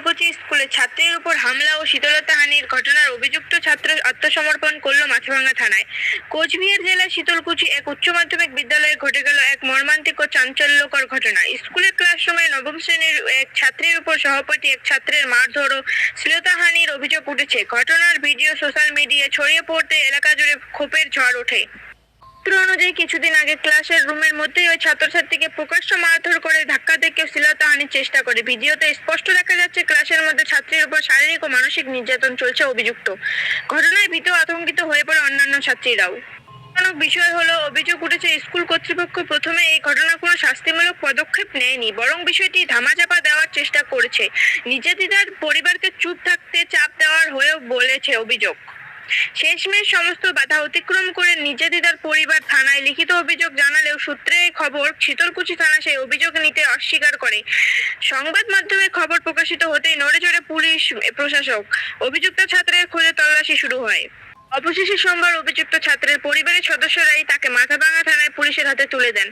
শীতলকুচি স্কুলে ছাত্রের উপর হামলা ও শীতলতাহানির ঘটনার অভিযুক্ত ছাত্র আত্মসমর্পণ করল মাথাভাঙ্গা থানায়। কোচবিহার জেলার শীতলকুচি এক উচ্চ মাধ্যমিক বিদ্যালয়ে ঘটে গেল এক মর্মান্তিক ও চাঞ্চল্যকর ঘটনা। স্কুলের ক্লাস ক্লাসরুমে নবম শ্রেণির এক ছাত্রীর উপর সহপাঠী এক ছাত্রের মারধর ও শ্লীলতাহানির অভিযোগ উঠেছে। ঘটনার ভিডিও সোশ্যাল মিডিয়ায় ছড়িয়ে পড়তে এলাকা জুড়ে ক্ষোভের ঝড় ওঠে। সূত্র অনুযায়ী কিছুদিন আগে ক্লাসের রুমের মধ্যেই ওই ছাত্রছাত্রীকে প্রকাশ্য মারধর করে ধাক্কা থেকে শ্লীলতাহানির চেষ্টা করে। ভিডিওতে স্পষ্ট দেখা যাচ্ছে, ক্লাসের মধ্যে ছাত্রীর উপর শারীরিক ও মানসিক নির্যাতন চলছে অভিযুক্ত। ঘটনায় ভীত আতঙ্কিত হয়ে পড়ে অন্যান্য ছাত্রীরাও। বিষয় হলো, অভিযোগ উঠেছে স্কুল কর্তৃপক্ষ প্রথমে এই ঘটনার কোনো শাস্তিমূলক পদক্ষেপ নেয়নি, বরং বিষয়টি ধামাচাপা দেওয়ার চেষ্টা করেছে। নির্যাতিতার পরিবারকে চুপ থাকতে চাপ দেওয়ার হয়েও বলেছে অভিযোগ। শেষমেশ সমস্ত বাধা অতিক্রম করে নির্যাতিতার পরিবার থানায় লিখিত অভিযোগ জানালেও সূত্রে খবর শীতলকুচি থানা সেই অভিযোগ নিতে অস্বীকার করে। সংবাদ মাধ্যমে খবর প্রকাশিত হতেই নড়ে চড়ে পুলিশ প্রশাসক, অভিযুক্ত ছাত্রের খোঁজে তল্লাশি শুরু হয়। অবশেষে সোমবার অভিযুক্ত ছাত্রের পরিবারের সদস্যরাই তাকে মাথাভাঙা থানায় পুলিশের হাতে তুলে দেন।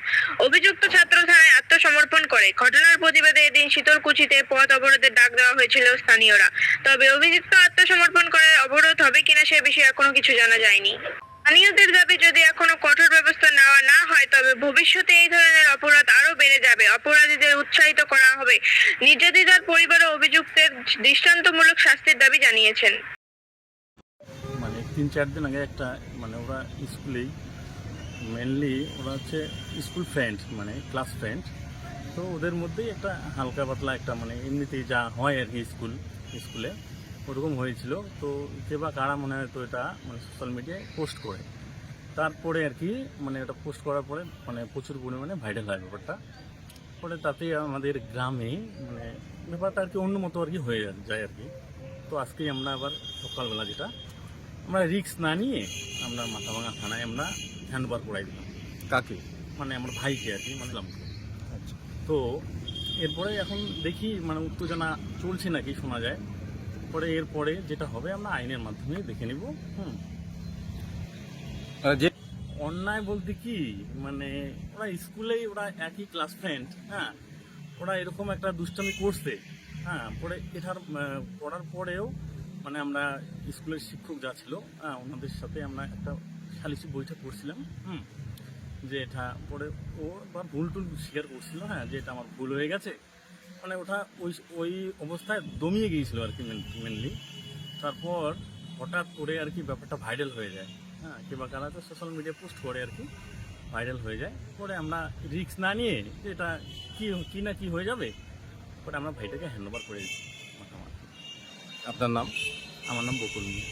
অভিযুক্ত ছাত্র থানায় আত্মসমর্পণ করে। ঘটনার প্রতিবাদে এদিন শীতলকুচিতে পথ অবরোধের ডাক দেওয়া হয়েছিল স্থানীয়রা। তবে অভিযুক্ত আত্মসমর্পণ করে অবরোধ হবে কিনা সে বিষয়ে এখনও কিছু জানা যায়নি। স্থানীয়দের দাবি, যদি এখনও কঠোর ব্যবস্থা নেওয়া না হয়, তবে ভবিষ্যতে এই ধরনের অপরাধ আরও বেড়ে যাবে। অপরাধীদের উৎসাহিত করা হবে। নির্যাতিতার পরিবার ও অভিযুক্তের দৃষ্টান্তমূলক শাস্তির দাবি জানিয়েছেন। তিন চার দিন আগে একটা মানে ওরা স্কুলেই মেনলি ওরা হচ্ছে স্কুল ফ্রেন্ড মানে ক্লাস ফ্রেন্ড তো ওদের মধ্যেই একটা হালকা পাতলা একটা মানে এমনিতেই যা হয় আর কি স্কুল, স্কুলে, ওরকম হয়েছিল। তো কে বা কারা মনে হয় তো এটা মানে সোশ্যাল মিডিয়ায় পোস্ট করে। তারপরে আর কি মানে এটা পোস্ট করার পরে মানে প্রচুর পরিমাণে ভাইরাল হয় ব্যাপারটা। পরে তাতে আমাদের গ্রামে মানে ব্যাপারটা আর কি অন্য মতো আর কি হয়ে যায় আর কি। তো আজকেই আমরা আবার সকালবেলা যেটা আমরা রিক্স না নিয়ে আমরা মাথাভাঙা থানায় আমরা হ্যান্ডওভার করাই দিলাম। কাকে? মানে আমার ভাইকে আর কি মানলাম আচ্ছা। তো এরপরে এখন দেখি মানে উত্তেজনা চলছে নাকি শোনা যায়। পরে এরপরে যেটা হবে আমরা আইনের মাধ্যমে দেখে নিব হুম। যে অন্যায় বলতে কি মানে ওরা স্কুলেই ওরা একই ক্লাস ফ্রেন্ড হ্যাঁ। ওরা এরকম একটা দুষ্টামি করছে হ্যাঁ। পরে এটার করার পরেও মানে আমরা স্কুলের শিক্ষক যা ছিল হ্যাঁ ওনাদের সাথে আমরা একটা সালিসি বৈঠক করছিলাম, হুম, যে এটা পরে ও বা ভুল টুল স্বীকার করছিল হ্যাঁ যে এটা আমার ভুল হয়ে গেছে। মানে ওটা ওই ওই অবস্থায় দমিয়ে গিয়েছিল আর কি মেনলি তারপর হঠাৎ করে আর কি ব্যাপারটা ভাইরাল হয়ে যায় হ্যাঁ কিংবা কারা তো সোশ্যাল মিডিয়া পোস্ট করে আর কি ভাইরাল হয়ে যায়। পরে আমরা রিস্ক না নিয়ে যে এটা কি কি না কি হয়ে যাবে, পরে আমরা ভাইটাকে হ্যান্ড ওভার করে দিচ্ছি আপনার নাম আমার নাম বকুল মিয়া।